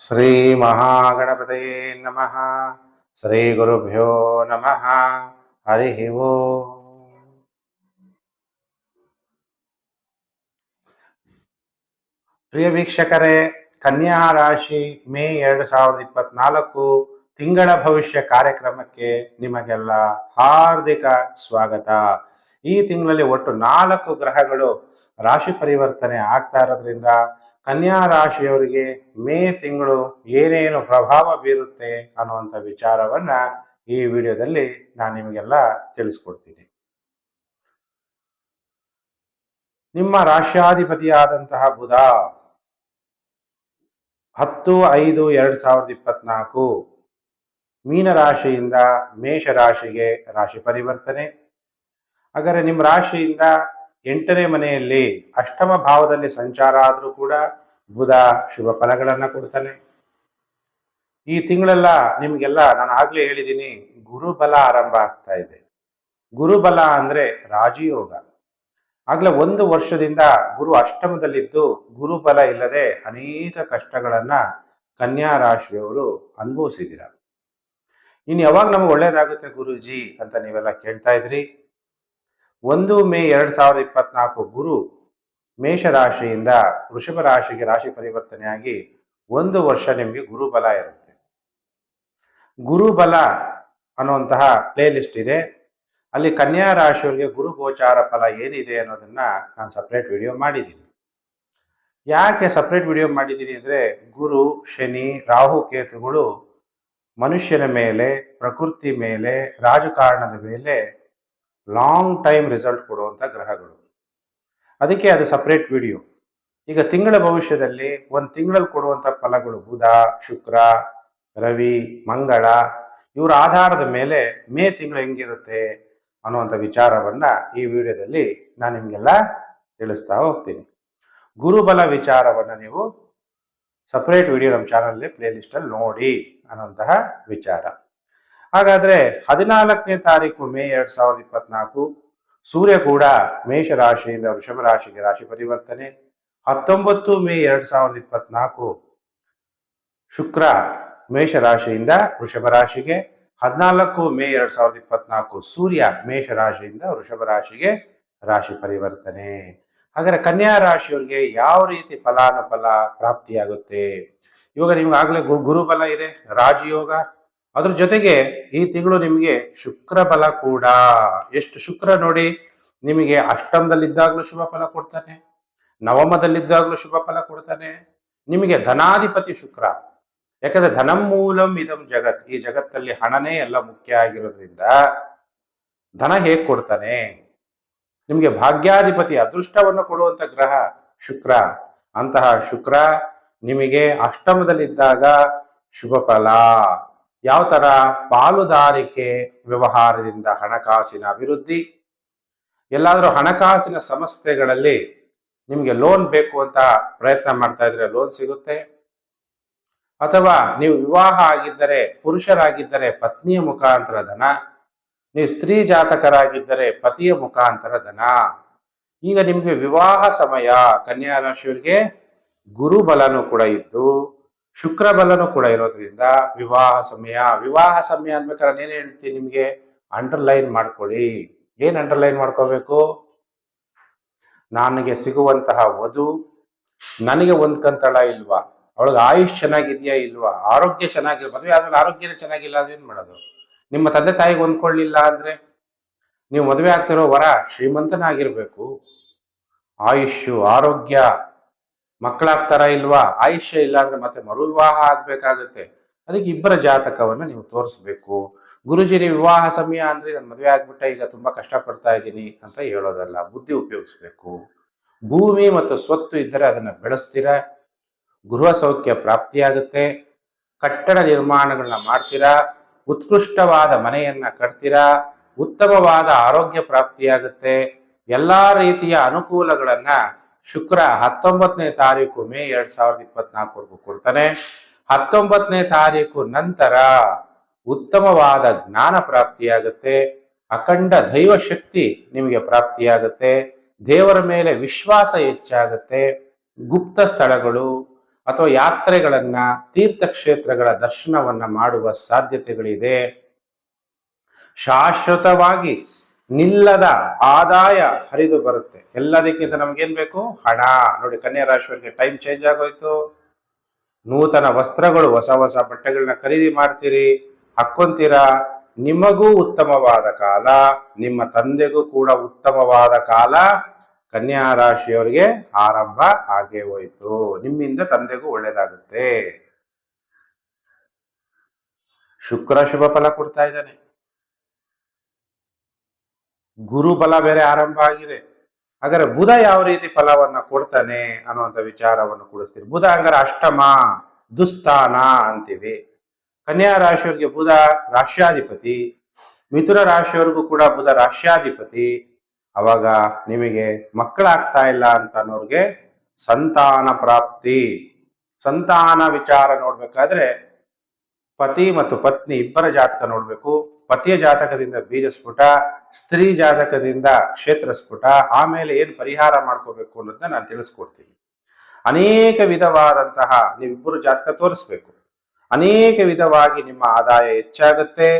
ಶ್ರೀ ಮಹಾಗಣಪತಯೇ ನಮಃ ಶ್ರೀ ಗುರುಭ್ಯೋ ನಮಃ ಹರಿ ಓ ಪ್ರಿಯ ವೀಕ್ಷಕರೇ ಕನ್ಯಾ ರಾಶಿ ಮೇ ಎರಡು ಸಾವಿರದ ಇಪ್ಪತ್ನಾಲ್ಕು ತಿಂಗಳ ಭವಿಷ್ಯ ಕಾರ್ಯಕ್ರಮಕ್ಕೆ ನಿಮಗೆಲ್ಲ ಹಾರ್ದಿಕ ಸ್ವಾಗತ. ಈ ತಿಂಗಳಲ್ಲಿ ಒಟ್ಟು ನಾಲ್ಕು ಗ್ರಹಗಳು ರಾಶಿ ಪರಿವರ್ತನೆ ಆಗ್ತಾ ಇರೋದ್ರಿಂದ ಕನ್ಯಾ ರಾಶಿಯವರಿಗೆ ಮೇ ತಿಂಗಳು ಏನೇನು ಪ್ರಭಾವ ಬೀರುತ್ತೆ ಅನ್ನುವಂಥ ವಿಚಾರವನ್ನ ಈ ವಿಡಿಯೋದಲ್ಲಿ ನಾನು ನಿಮಗೆಲ್ಲ ತಿಳಿಸ್ಕೊಡ್ತೀನಿ. ನಿಮ್ಮ ರಾಷ್ಟ್ರಾಧಿಪತಿಯಾದಂತಹ ಬುಧ ಹತ್ತು ಐದು ಎರಡ್ ಸಾವಿರದ ಇಪ್ಪತ್ನಾಲ್ಕು ಮೇಷ ರಾಶಿಗೆ ರಾಶಿ ಪರಿವರ್ತನೆ. ಹಾಗಾದರೆ ನಿಮ್ಮ ರಾಶಿಯಿಂದ ಎಂಟನೇ ಮನೆಯಲ್ಲಿ ಅಷ್ಟಮ ಭಾವದಲ್ಲಿ ಸಂಚಾರ ಆದರೂ ಕೂಡ ಬುಧ ಶುಭ ಫಲಗಳನ್ನು ಕೊಡ್ತಾನೆ. ಈ ತಿಂಗಳೆಲ್ಲ ನಿಮಗೆಲ್ಲ ನಾನು ಆಗಲೇ ಹೇಳಿದ್ದೀನಿ ಗುರುಬಲ ಆರಂಭ ಆಗ್ತಾ ಇದೆ. ಗುರುಬಲ ಅಂದರೆ ರಾಜಯೋಗ. ಆಗಲೇ ಒಂದು ವರ್ಷದಿಂದ ಗುರು ಅಷ್ಟಮದಲ್ಲಿದ್ದು ಗುರುಬಲ ಇಲ್ಲದೆ ಅನೇಕ ಕಷ್ಟಗಳನ್ನು ಕನ್ಯಾ ರಾಶಿಯವರು ಅನುಭವಿಸಿದ್ದೀರ. ಇನ್ನು ಯಾವಾಗ ನಮಗೆ ಒಳ್ಳೇದಾಗುತ್ತೆ ಗುರುಜಿ ಅಂತ ನೀವೆಲ್ಲ ಕೇಳ್ತಾ ಇದ್ರಿ? ಒಂದು ಮೇ ಎರಡ್ ಸಾವಿರದ ಇಪ್ಪತ್ನಾಲ್ಕು ಗುರು ಮೇಷ ರಾಶಿಯಿಂದ ವೃಷಭ ರಾಶಿಗೆ ರಾಶಿ ಪರಿವರ್ತನೆಯಾಗಿ ಒಂದು ವರ್ಷ ನಿಮಗೆ ಗುರುಬಲ ಇರುತ್ತೆ. ಗುರುಬಲ ಅನ್ನುವಂತಹ ಪ್ಲೇ ಲಿಸ್ಟ್ ಇದೆ. ಅಲ್ಲಿ ಕನ್ಯಾ ರಾಶಿಯವರಿಗೆ ಗುರು ಗೋಚಾರ ಫಲ ಏನಿದೆ ಅನ್ನೋದನ್ನ ನಾನು ಸಪ್ರೇಟ್ ವಿಡಿಯೋ ಮಾಡಿದ್ದೀನಿ. ಯಾಕೆ ಸಪ್ರೇಟ್ ವಿಡಿಯೋ ಮಾಡಿದ್ದೀನಿ ಅಂದ್ರೆ ಗುರು, ಶನಿ, ರಾಹು ಕೇತುಗಳು ಮನುಷ್ಯನ ಮೇಲೆ, ಪ್ರಕೃತಿ ಮೇಲೆ, ರಾಜಕಾರಣದ ಮೇಲೆ ಲಾಂಗ್ ಟೈಮ್ ರಿಸಲ್ಟ್ ಕೊಡುವಂಥ ಗ್ರಹಗಳು. ಅದಕ್ಕೆ ಅದು ಸಪ್ರೇಟ್ ವಿಡಿಯೋ ಈಗ ತಿಂಗಳ ಭವಿಷ್ಯದಲ್ಲಿ ಒಂದು ತಿಂಗಳಲ್ಲಿ ಕೊಡುವಂಥ ಫಲಗಳು ಬುಧ, ಶುಕ್ರ, ರವಿ, ಮಂಗಳ, ಇವರ ಆಧಾರದ ಮೇಲೆ ಮೇ ತಿಂಗಳು ಹೆಂಗಿರುತ್ತೆ ಅನ್ನುವಂಥ ವಿಚಾರವನ್ನು ಈ ವಿಡಿಯೋದಲ್ಲಿ ನಾನು ನಿಮಗೆಲ್ಲ ತಿಳಿಸ್ತಾ ಹೋಗ್ತೀನಿ. ಗುರುಬಲ ವಿಚಾರವನ್ನು ನೀವು ಸಪ್ರೇಟ್ ವಿಡಿಯೋ ನಮ್ಮ ಚಾನಲ್ ಪ್ಲೇ ಲಿಸ್ಟಲ್ಲಿ ನೋಡಿ ಅನ್ನುವಂತಹ ವಿಚಾರ. ಹಾಗಾದ್ರೆ ಹದಿನಾಲ್ಕನೇ ತಾರೀಕು ಮೇ ಎರಡ್ ಸಾವಿರದ ಇಪ್ಪತ್ನಾಲ್ಕು ಸೂರ್ಯ ಕೂಡ ಮೇಷ ರಾಶಿಯಿಂದ ವೃಷಭ ರಾಶಿಗೆ ರಾಶಿ ಪರಿವರ್ತನೆ. ಹತ್ತೊಂಬತ್ತು ಮೇ ಎರಡ್ ಸಾವಿರದ ಇಪ್ಪತ್ನಾಲ್ಕು ಶುಕ್ರ ಮೇಷ ರಾಶಿಯಿಂದ ವೃಷಭ ರಾಶಿಗೆ, ಹದಿನಾಲ್ಕು ಮೇ ಎರಡ್ ಸಾವಿರದ ಇಪ್ಪತ್ನಾಲ್ಕು ಸೂರ್ಯ ಮೇಷ ರಾಶಿಯಿಂದ ವೃಷಭ ರಾಶಿಗೆ ರಾಶಿ ಪರಿವರ್ತನೆ. ಹಾಗಾದ್ರೆ ಕನ್ಯಾ ರಾಶಿಯವರಿಗೆ ಯಾವ ರೀತಿ ಫಲಾನುಫಲ ಪ್ರಾಪ್ತಿಯಾಗುತ್ತೆ? ಇವಾಗ ನಿಮ್ಗೆ ಆಗ್ಲೇ ಗುರುಬಲ ಇದೆ, ರಾಜಯೋಗ ಅದ್ರ ಜೊತೆಗೆ ಈ ತಿಂಗಳು ನಿಮಗೆ ಶುಕ್ರ ಬಲ ಕೂಡ. ಎಷ್ಟು ಶುಕ್ರ ನೋಡಿ, ನಿಮಗೆ ಅಷ್ಟಮದಲ್ಲಿದ್ದಾಗಲೂ ಶುಭ ಫಲ ಕೊಡ್ತಾನೆ, ನವಮದಲ್ಲಿದ್ದಾಗಲೂ ಶುಭ ಫಲ ಕೊಡ್ತಾನೆ, ನಿಮಗೆ ಧನಾಧಿಪತಿ ಶುಕ್ರ. ಯಾಕಂದ್ರೆ ಧನಮೂಲಂ ಇದಂ ಜಗತ್, ಈ ಜಗತ್ತಲ್ಲಿ ಹಣನೇ ಎಲ್ಲ ಮುಖ್ಯ ಆಗಿರೋದ್ರಿಂದ ಧನ ಹೇಗ್ ಕೊಡ್ತಾನೆ? ನಿಮಗೆ ಭಾಗ್ಯಾಧಿಪತಿ ಅದೃಷ್ಟವನ್ನು ಕೊಡುವಂತ ಗ್ರಹ ಶುಕ್ರ. ಅಂತಹ ಶುಕ್ರ ನಿಮಗೆ ಅಷ್ಟಮದಲ್ಲಿದ್ದಾಗ ಶುಭ ಫಲ. ಯಾವ ತರ ಪಾಲುದಾರಿಕೆ ವ್ಯವಹಾರದಿಂದ ಹಣಕಾಸಿನ ಅಭಿವೃದ್ಧಿ. ಎಲ್ಲಾದರೂ ಹಣಕಾಸಿನ ಸಂಸ್ಥೆಗಳಲ್ಲಿ ನಿಮಗೆ ಲೋನ್ ಬೇಕು ಅಂತ ಪ್ರಯತ್ನ ಮಾಡ್ತಾ ಇದ್ರೆ ಲೋನ್ ಸಿಗುತ್ತೆ. ಅಥವಾ ನೀವು ವಿವಾಹ ಆಗಿದ್ದರೆ, ಪುರುಷರಾಗಿದ್ದರೆ ಪತ್ನಿಯ ಮುಖಾಂತರ ಧನ, ನೀವು ಸ್ತ್ರೀ ಜಾತಕರಾಗಿದ್ದರೆ ಪತಿಯ ಮುಖಾಂತರ ಧನ. ಈಗ ನಿಮಗೆ ವಿವಾಹ ಸಮಯ ಕನ್ಯಾ ರಾಶಿಯವರಿಗೆ ಗುರುಬಲನು ಕೂಡ ಇದ್ದು ಶುಕ್ರ ಬಲನೂ ಕೂಡ ಇರೋದ್ರಿಂದ ವಿವಾಹ ಸಮಯ ವಿವಾಹ ಸಮಯ ಅನ್ಬೇಕಾದ್ರೆ ನಾನೇನು ಹೇಳ್ತೀನಿ ನಿಮ್ಗೆ? ಅಂಡರ್ಲೈನ್ ಮಾಡ್ಕೊಳ್ಳಿ. ಏನ್ ಅಂಡರ್ಲೈನ್ ಮಾಡ್ಕೋಬೇಕು? ನನಗೆ ಸಿಗುವಂತಹ ವಧು, ನನಗೆ ಹೊಂದ್ಕಂತಳ ಇಲ್ವಾ? ಅವಳಿಗೆ ಆಯುಷ್ ಚೆನ್ನಾಗಿದೆಯಾ ಇಲ್ವಾ? ಆರೋಗ್ಯ ಚೆನ್ನಾಗಿಲ್ಲ ಮದುವೆ ಆದ್ಮೇಲೆ ಆರೋಗ್ಯನೇ ಚೆನ್ನಾಗಿಲ್ಲ ಅಂದ್ರೆ ಮಾಡೋದು? ನಿಮ್ಮ ತಂದೆ ತಾಯಿಗೆ ಹೊಂದ್ಕೊಳ್ಳಿಲ್ಲ ಅಂದ್ರೆ? ನೀವು ಮದುವೆ ಆಗ್ತಿರೋ ವರ ಶ್ರೀಮಂತನಾಗಿರ್ಬೇಕು. ಆಯುಷ್ಯು ಆರೋಗ್ಯ ಮಕ್ಕಳಾಗ್ತಾರ ಇಲ್ವಾ? ಆಯುಷ್ಯ ಇಲ್ಲ ಅಂದ್ರೆ ಮತ್ತೆ ಮರು ವಿವಾಹ ಆಗ್ಬೇಕಾಗತ್ತೆ. ಅದಕ್ಕೆ ಇಬ್ಬರ ಜಾತಕವನ್ನ ನೀವು ತೋರಿಸ್ಬೇಕು. ಗುರುಜಿರಿ, ವಿವಾಹ ಸಮಯ ಅಂದ್ರೆ ನಾನು ಮದುವೆ ಆಗ್ಬಿಟ್ಟೆ, ಈಗ ತುಂಬಾ ಕಷ್ಟಪಡ್ತಾ ಇದ್ದೀನಿ ಅಂತ ಹೇಳೋದಲ್ಲ, ಬುದ್ಧಿ ಉಪಯೋಗಿಸ್ಬೇಕು. ಭೂಮಿ ಮತ್ತು ಸ್ವತ್ತು ಇದ್ದರೆ ಅದನ್ನ ಬೆಳೆಸ್ತೀರ? ಗೃಹ ಸೌಖ್ಯ ಪ್ರಾಪ್ತಿಯಾಗುತ್ತೆ. ಕಟ್ಟಡ ನಿರ್ಮಾಣಗಳನ್ನ ಮಾಡ್ತೀರಾ? ಉತ್ಕೃಷ್ಟವಾದ ಮನೆಯನ್ನ ಕಟ್ತೀರಾ? ಉತ್ತಮವಾದ ಆರೋಗ್ಯ ಪ್ರಾಪ್ತಿಯಾಗುತ್ತೆ. ಎಲ್ಲಾ ರೀತಿಯ ಅನುಕೂಲಗಳನ್ನ ಶುಕ್ರ ಹತ್ತೊಂಬತ್ತನೇ ತಾರೀಕು ಮೇ ಎರಡ್ ಸಾವಿರದ ಇಪ್ಪತ್ನಾಲ್ಕವರೆಗೂ ಕೊಡ್ತಾನೆ. ಹತ್ತೊಂಬತ್ತನೇ ತಾರೀಕು ನಂತರ ಉತ್ತಮವಾದ ಜ್ಞಾನ ಪ್ರಾಪ್ತಿಯಾಗುತ್ತೆ. ಅಖಂಡ ದೈವ ಶಕ್ತಿ ನಿಮಗೆ ಪ್ರಾಪ್ತಿಯಾಗುತ್ತೆ. ದೇವರ ಮೇಲೆ ವಿಶ್ವಾಸ ಹೆಚ್ಚಾಗುತ್ತೆ. ಗುಪ್ತ ಸ್ಥಳಗಳು ಅಥವಾ ಯಾತ್ರೆಗಳನ್ನ, ತೀರ್ಥಕ್ಷೇತ್ರಗಳ ದರ್ಶನವನ್ನ ಮಾಡುವ ಸಾಧ್ಯತೆಗಳಿದೆ. ಶಾಶ್ವತವಾಗಿ ನಿಲ್ಲದ ಆದಾಯ ಹರಿದು ಬರುತ್ತೆ. ಎಲ್ಲದಕ್ಕಿಂತ ನಮ್ಗೇನ್ ಬೇಕು? ಹಣ. ನೋಡಿ, ಕನ್ಯಾ ರಾಶಿಯವರಿಗೆ ಟೈಮ್ ಚೇಂಜ್ ಆಗೋಯ್ತು. ನೂತನ ವಸ್ತ್ರಗಳು, ಹೊಸ ಹೊಸ ಬಟ್ಟೆಗಳನ್ನ ಖರೀದಿ ಮಾಡ್ತೀರಿ. ಹಾಕ್ಕೊಂತೀರಾ? ನಿಮಗೂ ಉತ್ತಮವಾದ ಕಾಲ. ನಿಮ್ಮ ತಂದೆಗೂ ಕೂಡ ಉತ್ತಮವಾದ ಕಾಲ. ಕನ್ಯಾ ರಾಶಿಯವರಿಗೆ ಆರಂಭ ಆಗೇ ಹೋಯ್ತು. ನಿಮ್ಮಿಂದ ತಂದೆಗೂ ಒಳ್ಳೇದಾಗುತ್ತೆ. ಶುಕ್ರ ಶುಭ ಫಲ ಕೊಡ್ತಾ ಇದ್ದಾನೆ. ಗುರು ಬಲ ಬೇರೆ ಆರಂಭ ಆಗಿದೆ. ಹಾಗಾದ್ರೆ ಬುಧ ಯಾವ ರೀತಿ ಫಲವನ್ನ ಕೊಡ್ತಾನೆ ಅನ್ನುವಂಥ ವಿಚಾರವನ್ನು ಕೊಡಿಸ್ತೀರಿ. ಬುಧ ಹಂಗಾರೆ ಅಷ್ಟಮ ದುಸ್ಥಾನ ಅಂತೀವಿ. ಕನ್ಯಾ ರಾಶಿಯವರಿಗೆ ಬುಧ ರಾಶ್ಯಾಧಿಪತಿ ಮಿಥುನ ರಾಶಿಯವರಿಗೂ ಕೂಡ ಬುಧ ರಾಶ್ಯಾಧಿಪತಿ ಅವಾಗ ನಿಮಗೆ ಮಕ್ಕಳಾಗ್ತಾ ಇಲ್ಲ ಅಂತ ಅನ್ನೋರ್ಗೆ ಸಂತಾನ ಪ್ರಾಪ್ತಿ. ಸಂತಾನ ವಿಚಾರ ನೋಡ್ಬೇಕಾದ್ರೆ ಪತಿ ಮತ್ತು ಪತ್ನಿ ಇಬ್ಬರ ಜಾತಕ ನೋಡ್ಬೇಕು. ಪತಿಯ ಜಾತಕದಿಂದ ಬೀಜ ಸ್ಫುಟ, ಸ್ತ್ರೀ ಜಾತಕದಿಂದ ಕ್ಷೇತ್ರ ಸ್ಫುಟ, ಆಮೇಲೆ ಏನು ಪರಿಹಾರ ಮಾಡ್ಕೋಬೇಕು ಅನ್ನೋದನ್ನ ನಾನು ತಿಳಿಸ್ಕೊಡ್ತೀನಿ. ಅನೇಕ ವಿಧವಾದಂತಹ ನೀವಿಬ್ಬರು ಜಾತಕ ತೋರಿಸ್ಬೇಕು. ಅನೇಕ ವಿಧವಾಗಿ ನಿಮ್ಮ ಆದಾಯ ಹೆಚ್ಚಾಗುತ್ತೆ,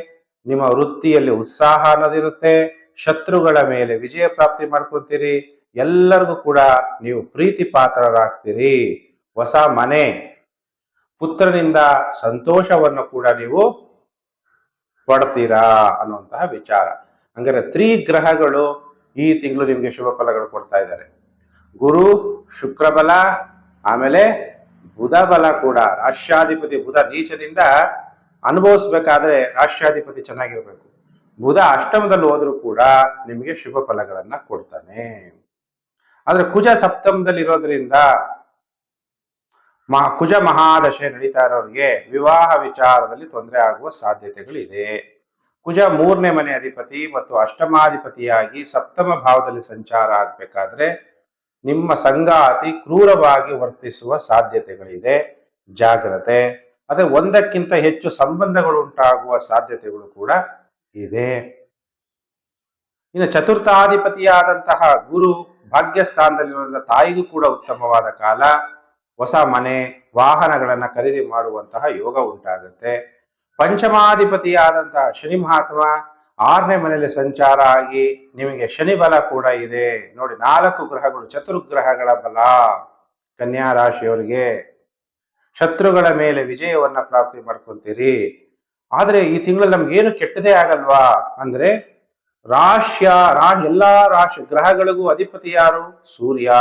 ನಿಮ್ಮ ವೃತ್ತಿಯಲ್ಲಿ ಉತ್ಸಾಹ ಅನ್ನೋದಿರುತ್ತೆ, ಶತ್ರುಗಳ ಮೇಲೆ ವಿಜಯ ಪ್ರಾಪ್ತಿ ಮಾಡ್ಕೊತೀರಿ, ಎಲ್ಲರಿಗೂ ಕೂಡ ನೀವು ಪ್ರೀತಿ ಪಾತ್ರರಾಗ್ತೀರಿ. ಹೊಸ ಮನೆ, ಪುತ್ರನಿಂದ ಸಂತೋಷವನ್ನು ಕೂಡ ನೀವು ಪಡ್ತೀರಾ ಅನ್ನುವಂತಹ ವಿಚಾರ. ಹಂಗಾರೆ ತ್ರೀ ಗ್ರಹಗಳು ಈ ತಿಂಗಳು ನಿಮಗೆ ಶುಭ ಫಲಗಳು ಕೊಡ್ತಾ ಇದ್ದಾರೆ. ಗುರು, ಶುಕ್ರಬಲ, ಆಮೇಲೆ ಬುಧ ಬಲ ಕೂಡ. ರಾಷ್ಟ್ರಾಧಿಪತಿ ಬುಧ ನೀಚದಿಂದ ಅನುಭವಿಸ್ಬೇಕಾದ್ರೆ ರಾಷ್ಟ್ರಾಧಿಪತಿ ಚೆನ್ನಾಗಿರ್ಬೇಕು. ಬುಧ ಅಷ್ಟಮದಲ್ಲಿ ಹೋದ್ರೂ ಕೂಡ ನಿಮಗೆ ಶುಭ ಫಲಗಳನ್ನ ಕೊಡ್ತಾನೆ. ಆದ್ರೆ ಕುಜ ಸಪ್ತಮದಲ್ಲಿ ಇರೋದ್ರಿಂದ ಮಹಾ ಕುಜ ಮಹಾದಶೆ ನಡೀತಾ ಇರೋರಿಗೆ ವಿವಾಹ ವಿಚಾರದಲ್ಲಿ ತೊಂದರೆ ಆಗುವ ಸಾಧ್ಯತೆಗಳಿದೆ. ಕುಜ ಮೂರನೇ ಮನೆ ಅಧಿಪತಿ ಮತ್ತು ಅಷ್ಟಮಾಧಿಪತಿಯಾಗಿ ಸಪ್ತಮ ಭಾವದಲ್ಲಿ ಸಂಚಾರ ಆಗ್ಬೇಕಾದ್ರೆ ನಿಮ್ಮ ಸಂಗಾತಿ ಕ್ರೂರವಾಗಿ ವರ್ತಿಸುವ ಸಾಧ್ಯತೆಗಳಿದೆ. ಜಾಗ್ರತೆ. ಅದೇ ಒಂದಕ್ಕಿಂತ ಹೆಚ್ಚು ಸಂಬಂಧಗಳು ಉಂಟಾಗುವ ಸಾಧ್ಯತೆಗಳು ಕೂಡ ಇದೆ. ಇನ್ನು ಚತುರ್ಥಾಧಿಪತಿಯಾದಂತಹ ಗುರು ಭಾಗ್ಯಸ್ಥಾನದಲ್ಲಿರುವಂತಹ ತಾಯಿಗೂ ಕೂಡ ಉತ್ತಮವಾದ ಕಾಲ. ಹೊಸ ಮನೆ, ವಾಹನಗಳನ್ನ ಖರೀದಿ ಮಾಡುವಂತಹ ಯೋಗ ಉಂಟಾಗುತ್ತೆ. ಪಂಚಮಾಧಿಪತಿಯಾದಂತಹ ಶನಿ ಮಹಾತ್ಮ ಆರನೇ ಮನೆಯಲ್ಲಿ ಸಂಚಾರ ಆಗಿ ನಿಮಗೆ ಶನಿ ಬಲ ಕೂಡ ಇದೆ. ನೋಡಿ, ನಾಲ್ಕು ಗ್ರಹಗಳು, ಚತುರ್ಗ್ರಹಗಳ ಬಲ ಕನ್ಯಾ ರಾಶಿಯವರಿಗೆ. ಶತ್ರುಗಳ ಮೇಲೆ ವಿಜಯವನ್ನ ಪ್ರಾಪ್ತಿ ಮಾಡ್ಕೊಂತೀರಿ. ಆದರೆ ಈ ತಿಂಗಳಲ್ಲಿ ನಮ್ಗೇನು ಕೆಟ್ಟದೇ ಆಗಲ್ವಾ? ಅಂದ್ರೆ ರಾಶಿಯ ರಾ ಎಲ್ಲಾ ರಾಶಿ ಗ್ರಹಗಳಿಗೂ ಅಧಿಪತಿ ಯಾರು? ಸೂರ್ಯ.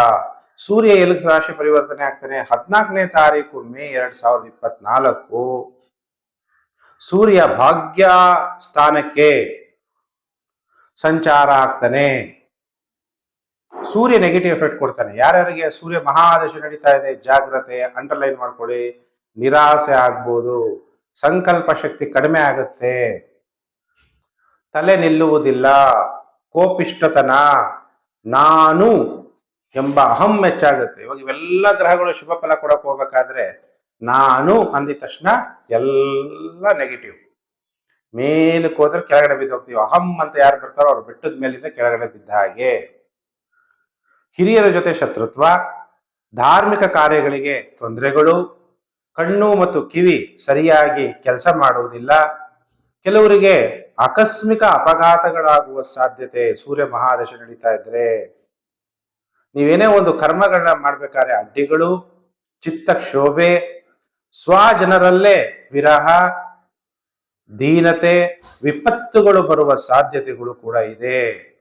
ಸೂರ್ಯ ಎಲ್ಲಿ ರಾಶಿ ಪರಿವರ್ತನೆ ಆಗ್ತಾನೆ. ಹದಿನಾಲ್ಕನೇ ತಾರೀಕು ಮೇ ಎರಡ್ ಸಾವಿರದ ಇಪ್ಪತ್ನಾಲ್ಕು. ಸೂರ್ಯ ಭಾಗ್ಯ ಸ್ಥಾನಕ್ಕೆ ಸಂಚಾರ ಆಗ್ತಾನೆ. ಸೂರ್ಯ ನೆಗೆಟಿವ್ ಎಫೆಕ್ಟ್ ಕೊಡ್ತಾನೆ. ಯಾರ್ಯಾರಿಗೆ? ಸೂರ್ಯ ಮಹಾದಶೆ ನಡೀತಾ ಇದೆ. ಜಾಗ್ರತೆ ಅಂಡರ್ಲೈನ್ ಮಾಡ್ಕೊಳ್ಳಿ. ನಿರಾಸೆ ಆಗ್ಬೋದು. ಸಂಕಲ್ಪ ಶಕ್ತಿ ಕಡಿಮೆ ಆಗುತ್ತೆ. ತಲೆ ನಿಲ್ಲುವುದಿಲ್ಲ. ಕೋಪಿಷ್ಟತನ ನಾನು ಎಂಬ ಅಹಂ ಹೆಚ್ಚಾಗುತ್ತೆ. ಇವಾಗ ಇವೆಲ್ಲ ಗ್ರಹಗಳು ಶುಭ ಫಲ ಕೊಡಕ್ಕೆ ಹೋಗ್ಬೇಕಾದ್ರೆ ನಾನು ಅಂದಿದ ತಕ್ಷಣ ಎಲ್ಲ ನೆಗೆಟಿವ್ ಮೇಲಕ್ಕೆ ಹೋದ್ರೆ ಕೆಳಗಡೆ ಬಿದ್ದು ಹೋಗ್ತೀವಿ. ಅಹಂ ಅಂತ ಯಾರು ಬರ್ತಾರೋ ಅವ್ರು ಬೆಟ್ಟದ ಮೇಲಿಂದ ಕೆಳಗಡೆ ಬಿದ್ದ ಹಾಗೆ. ಹಿರಿಯರ ಜೊತೆ ಶತ್ರುತ್ವ, ಧಾರ್ಮಿಕ ಕಾರ್ಯಗಳಿಗೆ ತೊಂದರೆಗಳು, ಕಣ್ಣು ಮತ್ತು ಕಿವಿ ಸರಿಯಾಗಿ ಕೆಲಸ ಮಾಡುವುದಿಲ್ಲ. ಕೆಲವರಿಗೆ ಆಕಸ್ಮಿಕ ಅಪಘಾತಗಳಾಗುವ ಸಾಧ್ಯತೆ ಸೂರ್ಯ ಮಹಾದಶೆ ನಡೀತಾ ಇದ್ರೆ. ನೀವೇನೇ ಒಂದು ಕರ್ಮಗಳನ್ನ ಮಾಡ್ಬೇಕಾದ್ರೆ ಅಡ್ಡಿಗಳು ಚಿತ್ತ ಕ್ಷೋಭೆ ಸ್ವಜನರಲ್ಲೇ ವಿರಹ, ದೀನತೆ, ವಿಪತ್ತುಗಳು ಬರುವ ಸಾಧ್ಯತೆಗಳು ಕೂಡ ಇದೆ.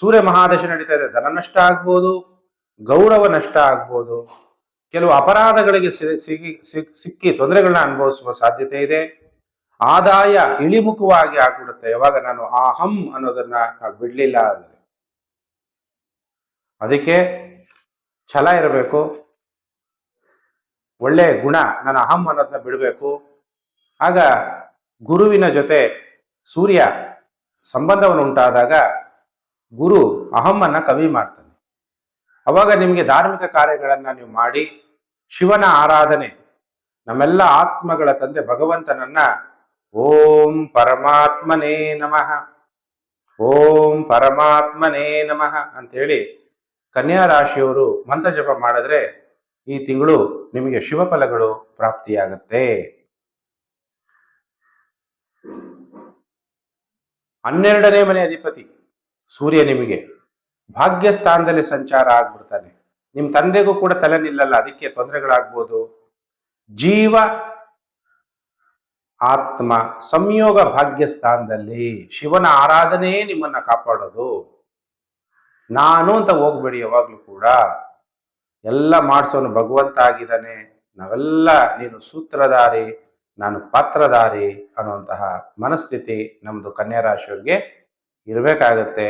ಸೂರ್ಯ ಮಹಾದಶ ನಡೀತಾ ಇದೆ, ಧನ ನಷ್ಟ ಆಗ್ಬೋದು, ಗೌರವ ನಷ್ಟ ಆಗ್ಬೋದು. ಕೆಲವು ಅಪರಾಧಗಳಿಗೆ ಸಿಗಿ ಸಿಕ್- ಸಿಕ್ಕಿ ತೊಂದರೆಗಳನ್ನ ಅನುಭವಿಸುವ ಸಾಧ್ಯತೆ ಇದೆ. ಆದಾಯ ಇಳಿಮುಖವಾಗಿ ಆಗ್ಬಿಡುತ್ತೆ. ಯಾವಾಗ ನಾನು ಆ ಹಂ ಅನ್ನೋದನ್ನ ನಾವು ಬಿಡ್ಲಿಲ್ಲ ಅಂದ್ರೆ. ಅದಕ್ಕೆ ಛಲ ಇರಬೇಕು. ಒಳ್ಳೆ ಗುಣ ನನ್ನ ಅಹಂ ಅನ್ನೋದನ್ನ ಬಿಡಬೇಕು. ಆಗ ಗುರುವಿನ ಜೊತೆ ಸೂರ್ಯ ಸಂಬಂಧವನ್ನು ಉಂಟಾದಾಗ ಗುರು ಅಹಮ್ಮನ್ನ ಕವಿ ಮಾಡ್ತಾನೆ. ಅವಾಗ ನಿಮಗೆ ಧಾರ್ಮಿಕ ಕಾರ್ಯಗಳನ್ನು ನೀವು ಮಾಡಿ, ಶಿವನ ಆರಾಧನೆ, ನಮ್ಮೆಲ್ಲ ಆತ್ಮಗಳ ತಂದೆ ಭಗವಂತನನ್ನ ಓಂ ಪರಮಾತ್ಮನೇ ನಮಃ, ಓಂ ಪರಮಾತ್ಮನೇ ನಮಃ ಅಂತೇಳಿ ಕನ್ಯಾ ರಾಶಿಯವರು ಮಂತ್ರ ಜಪ ಮಾಡಿದ್ರೆ ಈ ತಿಂಗಳು ನಿಮಗೆ ಶುಭ ಫಲಗಳು ಪ್ರಾಪ್ತಿಯಾಗತ್ತೆ. ಹನ್ನೆರಡನೇ ಮನೆ ಅಧಿಪತಿ, ಸೂರ್ಯ ನಿಮಗೆ ಭಾಗ್ಯ ಸ್ಥಾನದಲ್ಲಿ ಸಂಚಾರ ಆಗ್ಬಿಡ್ತಾನೆ. ನಿಮ್ ತಂದೆಗೂ ಕೂಡ ತಲೆ ನಿಲ್ಲಲ್ಲ, ಅದಕ್ಕೆ ತೊಂದರೆಗಳಾಗ್ಬೋದು. ಜೀವ ಆತ್ಮ ಸಂಯೋಗ ಭಾಗ್ಯ ಸ್ಥಾನದಲ್ಲಿ ಶಿವನ ಆರಾಧನೆಯೇ ನಿಮ್ಮನ್ನ ಕಾಪಾಡೋದು. ನಾನು ಅಂತ ಹೋಗ್ಬೇಡಿ ಯಾವಾಗ್ಲೂ ಕೂಡ. ಎಲ್ಲ ಮಾಡಿಸೋನು ಭಗವಂತ ಆಗಿದ್ದಾನೆ. ನಾವೆಲ್ಲ ನೀನು ಸೂತ್ರಧಾರಿ, ನಾನು ಪಾತ್ರಧಾರಿ ಅನ್ನುವಂತಹ ಮನಸ್ಥಿತಿ ನಮ್ದು ಕನ್ಯಾ ರಾಶಿಯವ್ರಿಗೆ ಇರಬೇಕಾಗತ್ತೆ.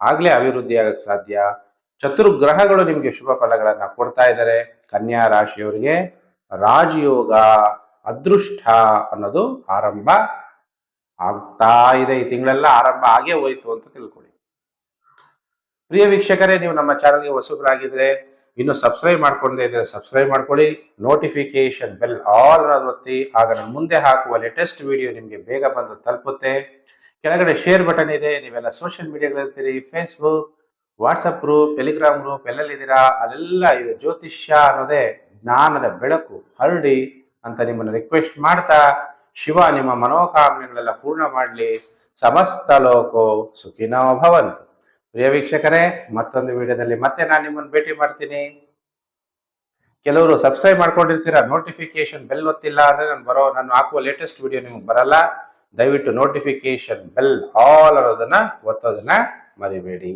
ಆಗ್ಲೇ ಅಭಿವೃದ್ಧಿ ಆಗಕ್ಕೆ ಸಾಧ್ಯ. ಚತುರ್ಗ್ರಹಗಳು ನಿಮಗೆ ಶುಭ ಫಲಗಳನ್ನ ಕೊಡ್ತಾ ಇದ್ದಾರೆ. ಕನ್ಯಾ ರಾಶಿಯವರಿಗೆ ರಾಜಯೋಗ, ಅದೃಷ್ಟ ಅನ್ನೋದು ಆರಂಭ ಆಗ್ತಾ ಇದೆ. ಈ ತಿಂಗಳೆಲ್ಲ ಆರಂಭ ಆಗೇ ಹೋಯ್ತು ಅಂತ ತಿಳ್ಕೊಳ್ಳಿ. ಪ್ರಿಯ ವೀಕ್ಷಕರೇ, ನೀವು ನಮ್ಮ ಚಾನಲ್ಗೆ ಹೊಸಬರಾಗಿದ್ರೆ ಇನ್ನು ಸಬ್ಸ್ಕ್ರೈಬ್ ಮಾಡ್ಕೊಂಡೇ ಇದ್ರೆ ಸಬ್ಸ್ಕ್ರೈಬ್ ಮಾಡ್ಕೊಳ್ಳಿ. ನೋಟಿಫಿಕೇಶನ್ ಬೆಲ್ ಆಲ್ ಒತ್ತಿ. ಆಗ ನಾನು ಮುಂದೆ ಹಾಕುವ ಲೇಟೆಸ್ಟ್ ವಿಡಿಯೋ ನಿಮಗೆ ಬೇಗ ಬಂದು ತಲುಪುತ್ತೆ. ಕೆಳಗಡೆ ಶೇರ್ ಬಟನ್ ಇದೆ. ನೀವೆಲ್ಲ social ಮೀಡಿಯಾಗಳಿರ್ತೀರಿ Facebook WhatsApp group Telegram group ಎಲ್ಲೆಲ್ಲಿದ್ದೀರಾ ಅಲ್ಲೆಲ್ಲ ಇದು ಜ್ಯೋತಿಷ್ಯ ಅನ್ನೋದೇ ಜ್ಞಾನದ ಬೆಳಕು, ಹರಡಿ ಅಂತ ನಿಮ್ಮನ್ನು ರಿಕ್ವೆಸ್ಟ್ ಮಾಡ್ತಾ ಶಿವ ನಿಮ್ಮ ಮನೋಕಾಮನೆಗಳೆಲ್ಲ ಪೂರ್ಣ ಮಾಡಲಿ. ಸಮಸ್ತ ಲೋಕೋ ಸುಖಿನೋ ಭವಂತು. ಪ್ರಿಯ ವೀಕ್ಷಕರೇ, ಮತ್ತೊಂದು ವಿಡಿಯೋದಲ್ಲಿ ಮತ್ತೆ ನಾನು ನಿಮ್ಮನ್ನು ಭೇಟಿ ಮಾಡ್ತೀನಿ. ಕೆಲವರು ಸಬ್ಸ್ಕ್ರೈಬ್ ಮಾಡ್ಕೊಂಡಿರ್ತೀರಾ ನೋಟಿಫಿಕೇಶನ್ ಬೆಲ್ ಒತ್ತಿಲ್ಲ ಅಂದ್ರೆ ನಾನು ಬರೋ, ನಾನು ಹಾಕುವ ಲೇಟೆಸ್ಟ್ ವಿಡಿಯೋ ನಿಮಗೆ ಬರಲ್ಲ. ದಯವಿಟ್ಟು ನೋಟಿಫಿಕೇಶನ್ ಬೆಲ್ ಆಲ್ ಅನ್ನೋದನ್ನ ಒತ್ತೋದನ್ನ ಮರಿಬೇಡಿ.